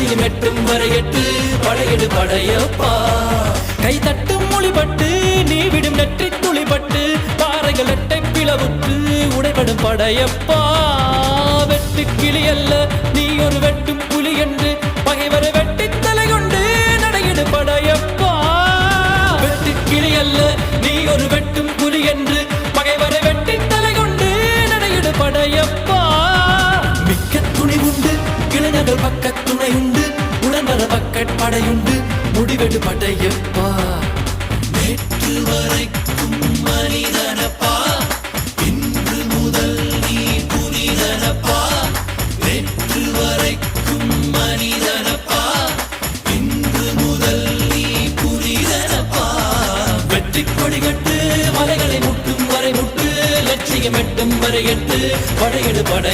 முட்டும் எட்டும் வரையட்டு படையடு படையப்பா. கை தட்டும் மொழிபட்டு நீ விடும் நெற்றி துளிபட்டு பாறைகள் எட்டை பிளவுற்று உடைபடும் படையப்பா. வெட்டு கிளி அல்ல நீ ஒரு வெட்டும் புலி என்று பகைவரை வெட்டி தலை கொண்டு நடையிடு படையப்பா. வெட்டு கிளி அல்ல நீ ஒரு வெட்டும் புலி என்று பகைவரை வெட்டி தலை கொண்டு நடையிடு படையப்பா. மிக்க துணி உண்டு இளைஞர்கள் பக்க துணை உண்டு. பக்கட் படையுண்டு முடிவெடு படையப்பா நேற்று வரைக்கும் மனிதனப்பா. இன்று முதல் நீ புனிதனப்பா. நேற்று வரைக்கும் மனிதனப்பா. இன்று முதல் நீ புனிதனப்பா. வெற்றி கொடிகட்டு மலைகளை முட்டும் வரை முட்டு லட்சியம் எட்டும் வரை எட்டு படையெடு படை